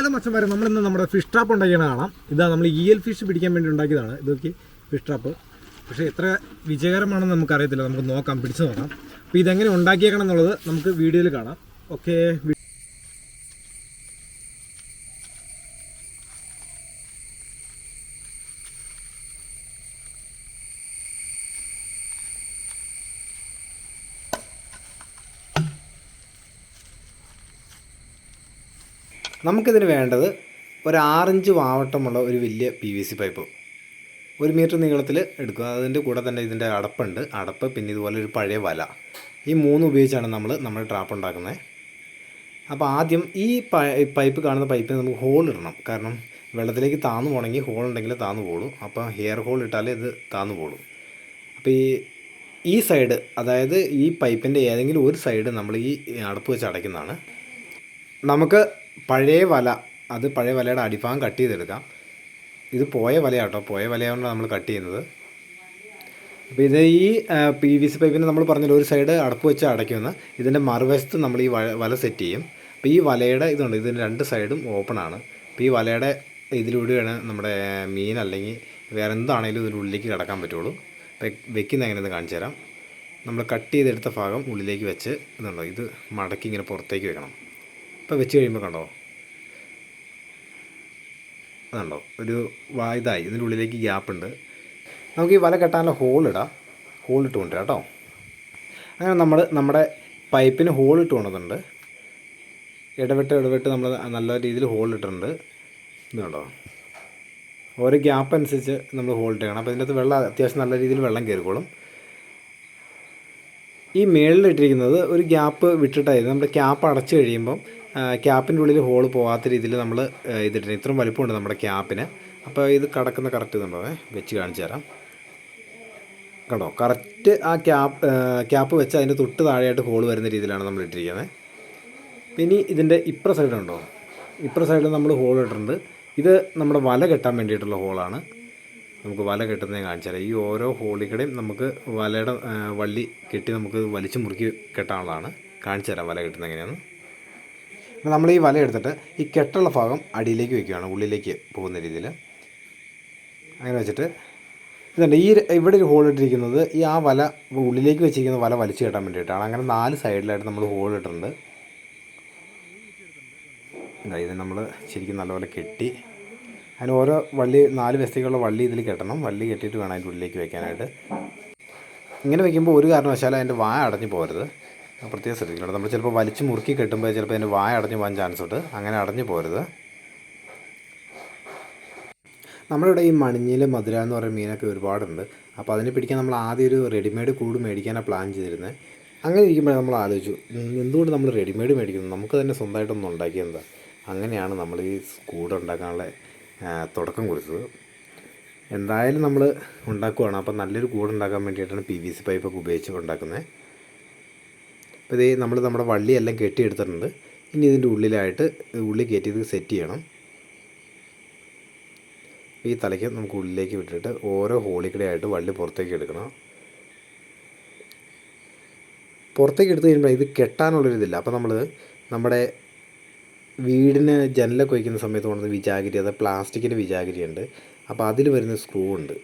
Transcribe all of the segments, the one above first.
Hello മച്ചന്മാരെ നമ്മളിന്ന് നമ്മുടെ ഫിഷ് ട്രാപ്പ് ഉണ്ടാക്കിയാണ് കാണാം. ഇതാ നമ്മൾ ഇ എൽ ഫിഷ് പിടിക്കാൻ വേണ്ടി ഉണ്ടാക്കിയതാണ്. ഇതൊക്കെ ഫിഷ് ട്രാപ്പ് പക്ഷേ എത്ര വിജയകരമാണെന്ന് നമുക്കറിയത്തില്ല. നമുക്ക് നോക്കാം പിടിച്ചു നോക്കാം. അപ്പോൾ ഇതെങ്ങനെ ഉണ്ടാക്കിയേക്കണം എന്നുള്ളത് നമുക്ക് വീഡിയോയിൽ കാണാം. ഓക്കെ നമുക്കിതിന് വേണ്ടത് ഒരു ആറിഞ്ച് വാവട്ടമുള്ള ഒരു വലിയ പി വി സി പൈപ്പ് ഒരു മീറ്റർ നീളത്തിൽ എടുക്കുക. അതിന്റെ കൂടെ തന്നെ ഇതിന്റെ അടപ്പുണ്ട്. അടപ്പ് പിന്നെ ഇതുപോലെ ഒരു പഴയ വല. ഈ മൂന്ന് ഉപയോഗിച്ചാണ് നമ്മൾ നമ്മുടെ ട്രാപ്പ് ഉണ്ടാക്കുന്നത്. അപ്പോൾ ആദ്യം ഈ പൈപ്പ് കാണുന്ന പൈപ്പിന് നമുക്ക് ഹോൾ ഇടണം. കാരണം വെള്ളത്തിലേക്ക് താന്നു പോകണമെങ്കിൽ ഹോൾ ഉണ്ടെങ്കിൽ താന്നു പോകും അപ്പോൾ ഹെയർ ഹോൾ ഇട്ടാലേ ഇത് താന്നു പോകും അപ്പോൾ ഈ ഈ സൈഡ് അതായത് ഈ പൈപ്പിന്റെ ഏതെങ്കിലും ഒരു സൈഡ് നമ്മൾ ഈ അടപ്പ് വെച്ച് അടയ്ക്കുന്നതാണ്. നമുക്ക് പഴയ വല അത് പഴയ വലയുടെ അടിഭാഗം കട്ട് ചെയ്തെടുക്കാം. ഇത് പോയ വലയാട്ടോ പോയ വലയാണ് നമ്മൾ കട്ട് ചെയ്യുന്നത്. അപ്പോൾ ഇത് ഈ പി വി സി പൈപ്പിന് നമ്മൾ പറഞ്ഞല്ലോ ഒരു സൈഡ് അടപ്പ് വെച്ച് അടയ്ക്കുമെന്ന്. ഇതിന്റെ മറുവശത്ത് നമ്മൾ ഈ വല സെറ്റ് ചെയ്യും. അപ്പോൾ ഈ വലയുടെ ഇതുണ്ട്. ഇതിന് രണ്ട് സൈഡും ഓപ്പൺ ആണ്. അപ്പോൾ ഈ വലയുടെ ഇതിലൂടെയാണ് നമ്മുടെ മീൻ അല്ലെങ്കിൽ വേറെ എന്താണെങ്കിലും ഇതിന്റെ ഉള്ളിലേക്ക് കിടക്കാൻ പറ്റുള്ളൂ. അപ്പോൾ വെക്കുന്ന എങ്ങനെയെന്ന് കാണിച്ചു തരാം. നമ്മൾ കട്ട് ചെയ്തെടുത്ത ഭാഗം ഉള്ളിലേക്ക് വെച്ച് ഇതുണ്ടോ ഇത് മടക്കി ഇങ്ങനെ പുറത്തേക്ക് വെക്കണം. അപ്പോൾ വെച്ച് കഴിയുമ്പോൾ കണ്ടോ? അതുണ്ടോ ഒരു ഇതായി ഇതിന്റെ ഉള്ളിലേക്ക് ഗ്യാപ്പ് ഉണ്ട്. നമുക്ക് ഈ വല കെട്ടാനുള്ള ഹോൾ ഇട്ട് കൊണ്ടുവരാം കേട്ടോ. അങ്ങനെ നമ്മൾ നമ്മുടെ പൈപ്പിന് ഹോൾ ഇട്ട് കൊണ്ടുവന്നിട്ടുണ്ട്. ഇടവിട്ട് ഇടവിട്ട് നമ്മൾ നല്ല രീതിയിൽ ഹോൾ ഇട്ടിട്ടുണ്ട്. ഇതുണ്ടോ ഓരോ ഗ്യാപ്പ് അനുസരിച്ച് നമ്മൾ ഹോൾ ഇട്ട് ചെയ്യണം അപ്പോൾ ഇതിനകത്ത് വെള്ളം അത്യാവശ്യം നല്ല രീതിയിൽ വെള്ളം കയറിക്കോളും. ഈ മേളിൽ ഇട്ടിരിക്കുന്നത് ഒരു ഗ്യാപ്പ് വിട്ടിട്ടായിരുന്നു. നമ്മുടെ ക്യാപ്പ് അടച്ചു കഴിയുമ്പം ക്യാപ്പിന്റെ ഉള്ളിൽ ഹോൾ പോകാത്ത രീതിയിൽ നമ്മൾ ഇതിട്ടുണ്ട് ഇത്രയും വലിപ്പമുണ്ട് നമ്മുടെ ക്യാപ്പിന്. അപ്പോൾ ഇത് കടക്കുന്ന കറക്റ്റ് ഇതുണ്ടോ? വെച്ച് കാണിച്ചു തരാം. കണ്ടോ? കറക്റ്റ് ആ ക്യാപ്പ് ക്യാപ്പ് വെച്ച് അതിന്റെ തൊട്ട് താഴെയായിട്ട് ഹോൾ വരുന്ന രീതിയിലാണ് നമ്മൾ ഇട്ടിരിക്കുന്നത്. ഇനി ഇതിന്റെ ഇപ്പുറ സൈഡുണ്ടോ ഇപ്പുറ സൈഡിൽ നമ്മൾ ഹോൾ ഇട്ടിട്ടുണ്ട്. ഇത് നമ്മുടെ വല കെട്ടാൻ വേണ്ടിയിട്ടുള്ള ഹോളാണ്. നമുക്ക് വല കെട്ടുന്നത് തരാം. ഈ ഓരോ ഹോളിക്കടയും നമുക്ക് വലയുടെ വള്ളി കെട്ടി നമുക്ക് വലിച്ചു മുറുക്കി കെട്ടാനുള്ളതാണ്. കാണിച്ചു തരാം വല കെട്ടുന്നത് എങ്ങനെയാണ് നമ്മൾ ഈ വല എടുത്തിട്ട് ഈ കെട്ടുള്ള ഭാഗം അടിയിലേക്ക് വെക്കുകയാണ് ഉള്ളിലേക്ക് പോകുന്ന രീതിയിൽ. അങ്ങനെ വെച്ചിട്ട് ഇതുണ്ട്. ഈ ഇവിടെ ഒരു ഹോൾ ഇട്ടിരിക്കുന്നത് ഈ ആ വല ഉള്ളിലേക്ക് വെച്ചിരിക്കുന്ന വല വലിച്ചു കെട്ടാൻ വേണ്ടിയിട്ടാണ്. അങ്ങനെ നാല് സൈഡിലായിട്ട് നമ്മൾ ഹോൾ ഇട്ടിട്ടുണ്ട്. ഇതാ നമ്മൾ ശരിക്കും നല്ലപോലെ കെട്ടി അതിന് ഓരോ വള്ളി നാല് വ്യസ്തികളുള്ള വള്ളി ഇതിൽ കെട്ടണം. വള്ളി കെട്ടിയിട്ട് വേണം അതിന്റെ ഉള്ളിലേക്ക് വെക്കാനായിട്ട്. ഇങ്ങനെ വെക്കുമ്പോൾ ഒരു കാരണവശാലും അതിന്റെ വായ അടഞ്ഞു പോകരുത്. അത് പ്രത്യേകം ശ്രദ്ധിക്കണം നമ്മൾ ചിലപ്പോൾ വലിച്ചു മുറുക്കി കെട്ടുമ്പോൾ ചിലപ്പോൾ അതിന്റെ വായ അടഞ്ഞു പോകാൻ ചാൻസ് ഉണ്ട്. അങ്ങനെ അടഞ്ഞു പോരുത്. നമ്മളിവിടെ ഈ മണിഞ്ഞിൽ മധുര എന്ന് പറയുന്ന മീനൊക്കെ ഒരുപാടുണ്ട്. അപ്പോൾ അതിനെ പിടിക്കാൻ നമ്മൾ ആദ്യം ഒരു റെഡിമെയ്ഡ് കൂട് മേടിക്കാനാണ് പ്ലാൻ ചെയ്തിരുന്നത് അങ്ങനെ ഇരിക്കുമ്പോൾ നമ്മൾ ആലോചിച്ചു എന്തുകൊണ്ട് നമ്മൾ റെഡിമെയ്ഡ് മേടിക്കുന്നു? നമുക്ക് തന്നെ സ്വന്തമായിട്ടൊന്നും ഉണ്ടാക്കിയെന്താ അങ്ങനെയാണ് നമ്മൾ ഈ കൂട് ഉണ്ടാക്കാനുള്ള തുടക്കം കുറിച്ചത്. എന്തായാലും നമ്മൾ ഉണ്ടാക്കുവാണ്. അപ്പോൾ നല്ലൊരു കൂട് ഉണ്ടാക്കാൻ വേണ്ടിയിട്ടാണ് പി വി സി പൈപ്പൊക്കെ ഉപയോഗിച്ച് ഉണ്ടാക്കുന്നത് അപ്പോൾ ഇത് നമ്മൾ നമ്മുടെ വള്ളിയെല്ലാം കെട്ടിയെടുത്തിട്ടുണ്ട്. ഇനി ഇതിന്റെ ഉള്ളിലായിട്ട് ഉള്ളിൽ കയറ്റി ഇത് സെറ്റ് ചെയ്യണം. ഈ തലയ്ക്ക് നമുക്ക് ഉള്ളിലേക്ക് വിട്ടിട്ട് ഓരോ ഹോളിക്കടെയായിട്ട് വള്ളി പുറത്തേക്ക് എടുക്കണം. പുറത്തേക്ക് എടുത്തു കഴിയുമ്പോൾ ഇത് കെട്ടാനുള്ളൊരിതില്ല അപ്പോൾ നമ്മൾ നമ്മുടെ വീടിന് ജനലൊക്കെ വയ്ക്കുന്ന സമയത്ത് കൊണ്ടുവന്ന് വിജാഗിരി അത് പ്ലാസ്റ്റിക്കിന്റെ ഉണ്ട്. അപ്പോൾ അതിൽ വരുന്ന സ്ക്രൂ ഉണ്ട്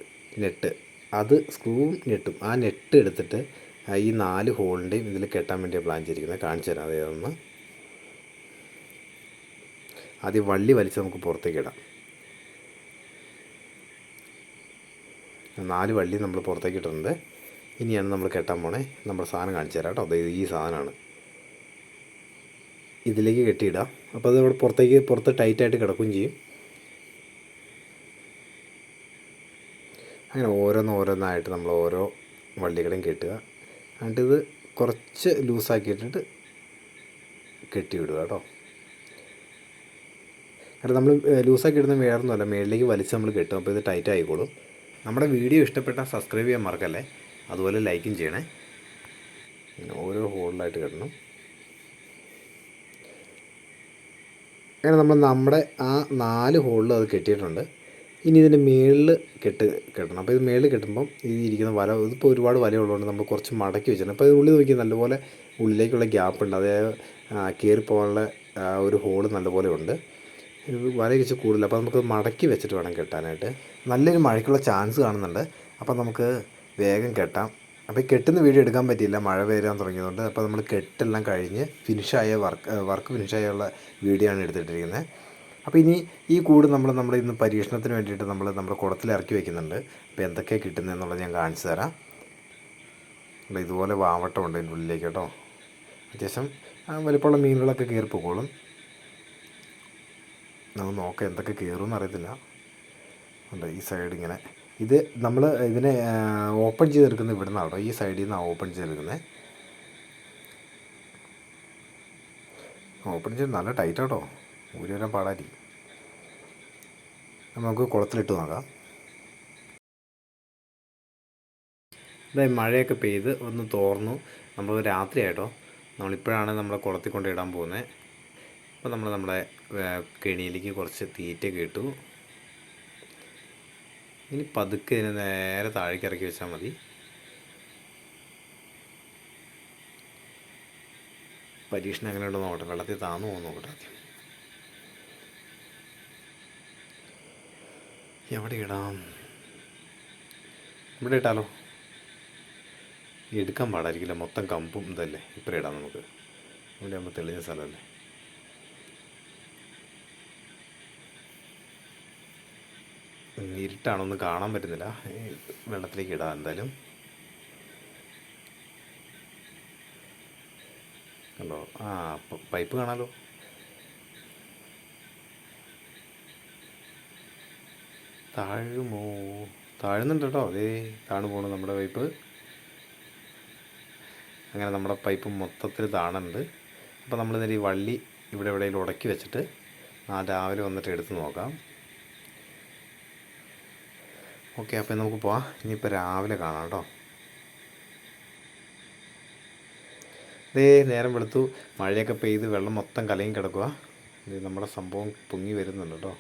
നെറ്റ് അത് സ്ക്രൂവും നെട്ടും ആ നെറ്റ് എടുത്തിട്ട് ഈ നാല് ഹോളിന്റെയും ഇതിൽ കെട്ടാൻ വേണ്ടി പ്ലാൻ ചെയ്തിരിക്കുന്നത്. കാണിച്ചു തരാം. അതേതൊന്ന് ആദ്യം വള്ളി വലിച്ച് നമുക്ക് പുറത്തേക്ക് ഇടാം. നാല് വള്ളി നമ്മൾ പുറത്തേക്ക് ഇട്ടിട്ടുണ്ട്. ഇനിയാണ് നമ്മൾ കെട്ടാൻ പോണേ. നമ്മുടെ സാധനം കാണിച്ചു തരാം കേട്ടോ. അതായത് ഈ സാധനമാണ്. ഇതിലേക്ക് കെട്ടിയിടാം. അപ്പോൾ അത് ഇവിടെ പുറത്തേക്ക് പുറത്ത് ടൈറ്റായിട്ട് കിടക്കുകയും ചെയ്യും. അങ്ങനെ ഓരോന്ന് ഓരോന്നായിട്ട് നമ്മൾ ഓരോ വള്ളികളെയും കെട്ടുക. എന്നിട്ട് കുറച്ച് ലൂസാക്കിയിട്ടിട്ട് കെട്ടി വിടുക കേട്ടോ. കാരണം നമ്മൾ ലൂസാക്കി ഇടുന്ന വേറൊന്നുമല്ല മേളിലേക്ക് വലിച്ച് നമ്മൾ കെട്ടും. അപ്പോൾ ഇത് ടൈറ്റ് ആയിക്കോളും. നമ്മുടെ വീഡിയോ ഇഷ്ടപ്പെട്ടാൽ സബ്സ്ക്രൈബ് ചെയ്യാൻ മറക്കല്ലേ? അതുപോലെ ലൈക്കും ചെയ്യണേ. ഓരോ ഹോളിലായിട്ട് കെട്ടണം. അങ്ങനെ നമ്മൾ നമ്മുടെ ആ നാല് ഹോളിൽ അത് കെട്ടിയിട്ടുണ്ട്. ഇനി ഇതിന്റെ മേളിൽ കെട്ട് കെട്ടണം. അപ്പോൾ ഇത് മേളിൽ കെട്ടുമ്പം ഈ ഇരിക്കുന്ന വല ഇതിപ്പോൾ ഒരുപാട് വല ഉള്ളതുകൊണ്ട് നമ്മൾ കുറച്ച് മടക്കി വെച്ചിട്ടുണ്ട്. അപ്പോൾ ഇത് ഉള്ളിൽ നോക്കി നല്ലപോലെ ഉള്ളിലേക്കുള്ള ഗ്യാപ്പ് ഉണ്ട്. അതായത് കയറി പോകാനുള്ള ഒരു ഹോൾ നല്ലപോലെ ഉണ്ട്. വല ഇരിച്ച് കൂടുതൽ. അപ്പോൾ നമുക്ക് മടക്കി വെച്ചിട്ട് വേണം കെട്ടാനായിട്ട്. നല്ലൊരു മഴയ്ക്കുള്ള ചാൻസ് കാണുന്നുണ്ട്. അപ്പോൾ നമുക്ക് വേഗം കെട്ടാം. അപ്പോൾ കെട്ടുന്ന വീഡിയോ എടുക്കാൻ പറ്റിയില്ല. മഴ പെയ്യാൻ തുടങ്ങിയതുകൊണ്ട്. അപ്പോൾ നമ്മൾ കെട്ടെല്ലാം കഴിഞ്ഞ് ഫിനിഷായ വർക്ക് വർക്ക് ഫിനിഷായുള്ള വീഡിയോ ആണ് എടുത്തിട്ടിരിക്കുന്നത്. അപ്പോൾ ഇനി ഈ കൂട് നമ്മൾ നമ്മൾ ഇന്ന് പരീക്ഷണത്തിന് വേണ്ടിയിട്ട് നമ്മൾ നമ്മുടെ കുളത്തിൽ ഇറക്കി വയ്ക്കുന്നുണ്ട് അപ്പോൾ എന്തൊക്കെയാണ് കിട്ടുന്നതെന്നുള്ളത് ഞാൻ കാണിച്ചു തരാം. ഇതുപോലെ വാവട്ടം ഉണ്ട് അതിന്റെ ഉള്ളിലേക്ക് കേട്ടോ. അത്യാവശ്യം വലിപ്പമുള്ള മീനുകളൊക്കെ കയറി നമുക്ക് നോക്കാം എന്തൊക്കെ കയറും എന്നറിയത്തില്ല ഉണ്ട് ഈ സൈഡ് ഇങ്ങനെ. ഇത് നമ്മൾ ഇതിനെ ഓപ്പൺ ചെയ്തെടുക്കുന്നത് ഇവിടെ നിന്നാണ് കേട്ടോ. ഈ സൈഡിൽ നിന്നാണ് ഓപ്പൺ ചെയ്തെടുക്കുന്നത്. ഓപ്പൺ ചെയ്ത് നല്ല ടൈറ്റ് കേട്ടോ. ഊരി വരാൻ പാടായിരിക്കും നമുക്ക് കുളത്തിലിട്ട് നോക്കാം. ഇതായി മഴയൊക്കെ പെയ്ത് ഒന്ന് തോർന്നു. നമ്മൾ രാത്രി ആയിട്ടോ. നമ്മളിപ്പോഴാണ് നമ്മളെ കുളത്തിൽ കൊണ്ട് ഇടാൻ പോകുന്നത് അപ്പോൾ നമ്മൾ നമ്മുടെ കെണിയിലേക്ക് കുറച്ച് തീറ്റ ഇട്ടു. ഇനി പതുക്കെ ഇതിനെ നേരെ താഴേക്ക് ഇറക്കി വെച്ചാൽ മതി. പരീക്ഷണം എങ്ങനെയുണ്ടോ നോക്കട്ടെ. വെള്ളത്തിൽ താന്നു പോകുന്നു നോക്കട്ടെ ആദ്യം. എവിടെ ഇടാം ഇവിടെ ഇട്ടാലോ എടുക്കാൻ പാടായിരിക്കില്ല. മൊത്തം കമ്പും ഇതല്ലേ? ഇപ്പം ഇടാം നമുക്ക്. ഇവിടെ ആകുമ്പോൾ തെളിഞ്ഞ സ്ഥലമല്ലേ? ഇരുട്ടാണൊന്നും കാണാൻ പറ്റുന്നില്ല. വെള്ളത്തിലേക്ക് ഇടാം എന്തായാലും. കണ്ടോ? ആ പൈപ്പ് കാണാലോ? താഴുമോ? താഴുന്നുണ്ട് കേട്ടോ അതേ താണു പോണു നമ്മുടെ പൈപ്പ്. അങ്ങനെ നമ്മുടെ പൈപ്പ് മൊത്തത്തിൽ താണുണ്ട്. അപ്പോൾ നമ്മൾ ഈ വള്ളി ഇവിടെ എവിടെയെങ്കിലും ഉടക്കി വെച്ചിട്ട് ആ രാവിലെ വന്നിട്ട് എടുത്ത് നോക്കാം. ഓക്കെ അപ്പോൾ നമുക്ക് പോവാം. ഇനിയിപ്പോൾ രാവിലെ കാണാം കേട്ടോ. ദേ നേരം വെളുത്തു. മഴയൊക്കെ പെയ്ത് വെള്ളം മൊത്തം കലയും കിടക്കുക ഇത് നമ്മുടെ സംഭവം പൊങ്ങി വരുന്നുണ്ട് കേട്ടോ.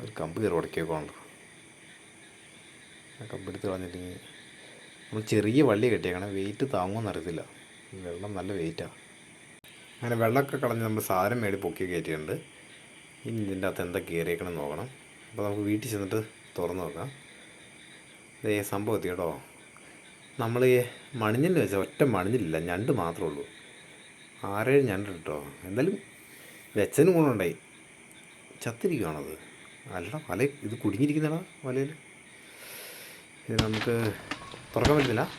ഒരു കമ്പ് കയറി ഉടക്കിയേക്കോണ്ട് ആ കമ്പ് എടുത്ത് കളഞ്ഞിട്ടെങ്കിൽ നമ്മൾ ചെറിയ വള്ളി കെട്ടിയേക്കണം. വെയിറ്റ് താങ്ങുമെന്ന് അറിയത്തില്ല. വെള്ളം നല്ല വെയിറ്റാണ് അങ്ങനെ വെള്ളമൊക്കെ കളഞ്ഞ് നമ്മൾ സാരം മേടി പൊക്കി കയറ്റിയിട്ടുണ്ട്. ഇനി ഇതിന്റെ അകത്ത് എന്താ കയറിയേക്കണം നോക്കണം. അപ്പോൾ നമുക്ക് വീട്ടിൽ ചെന്നിട്ട് തുറന്ന് നോക്കാം. ഇതേ സംഭവം എത്തി കേട്ടോ. നമ്മൾ ഈ മണിഞ്ഞിൽ വെച്ചാൽ ഒറ്റ മണിഞ്ഞില്ല ഞണ്ട് മാത്രമേ ഉള്ളൂ. ആറേഴ് ഞണ്ട് കേട്ടോ. എന്തായാലും വെച്ചതിന് ഗുണമുണ്ടായി. ചത്തിരിക്കുകയാണത് അല്ല വല ഇത് കുടുങ്ങിയിരിക്കുന്നതാണ് വലയിൽ ഇത് നമുക്ക് തുറക്കാൻ പറ്റുന്നില്ല.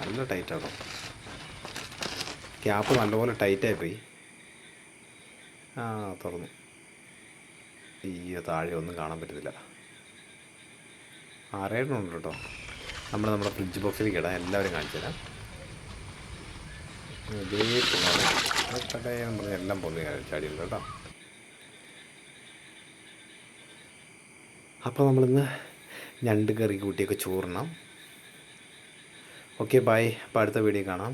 നല്ല ടൈറ്റാണോ ക്യാപ്പ് നല്ലപോലെ ടൈറ്റായി പോയി ആ തുറന്നു. അയ്യോ താഴെ ഒന്നും കാണാൻ പറ്റുന്നില്ല. ആറേഴെണ്ണം ഉണ്ട് കേട്ടോ. നമ്മൾ നമ്മുടെ ഫ്രിഡ്ജ് ബോക്സിലേക്ക് ഇടാം. എല്ലാവരും കാണിച്ചു തരാം. ഇതേ പോലെ എല്ലാം പൊന്നി ചാടിയുണ്ട് കേട്ടോ. അപ്പോൾ നമ്മളിന്ന് ഞണ്ട് കറി കൂട്ടിയൊക്കെ ചൂറണം ഓക്കെ ബൈ അപ്പോൾ അടുത്ത വീഡിയോ കാണാം.